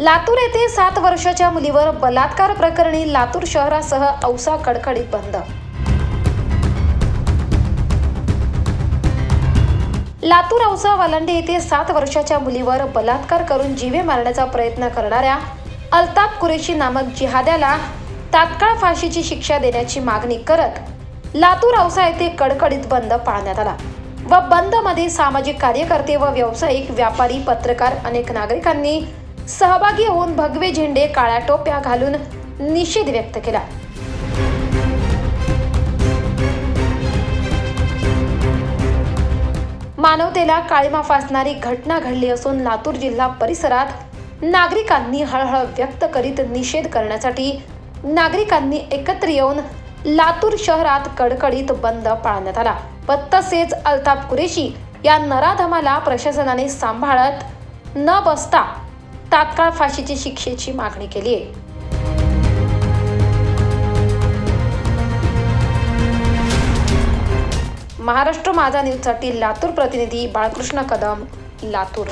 लातूर येथे सात वर्षाच्या मुलीवर बलात्कार प्रकरणी लातूर शहरासह औसा कडकडीत बंद. लातूर औसा वालंडे येथे सात वर्षाच्या मुलीवर बलात्कार करून जीवे मारण्याचा प्रयत्न करणाऱ्या अल्ताफ कुरेशी नामक जिहाद्याला तात्काळ फाशीची शिक्षा देण्याची मागणी करत लातूर औसा येथे कडकडीत बंद पाळण्यात आला व बंदमध्ये सामाजिक कार्यकर्ते व व्यावसायिक व्यापारी पत्रकार अनेक नागरिकांनी सहभागी होऊन भगवे झेंडे काळ्या टोप्या घालून निषेध व्यक्त केला. मानवतेला काळीमा फासणारी घटना घडली असून लातूर जिल्हा परिसरात नागरिकांनी हळहळ व्यक्त करीत निषेध करण्यासाठी नागरिकांनी एकत्र येऊन लातूर शहरात कडकडीत बंद पाळण्यात आला. व तसेच अल्ताफ कुरेशी या नराधमाला प्रशासनाने सांभाळत न बसता तात्काळ फाशीची शिक्षेची मागणी केली आहे. महाराष्ट्र माझा न्यूजसाठी लातूर प्रतिनिधी बाळकृष्ण कदम लातूर.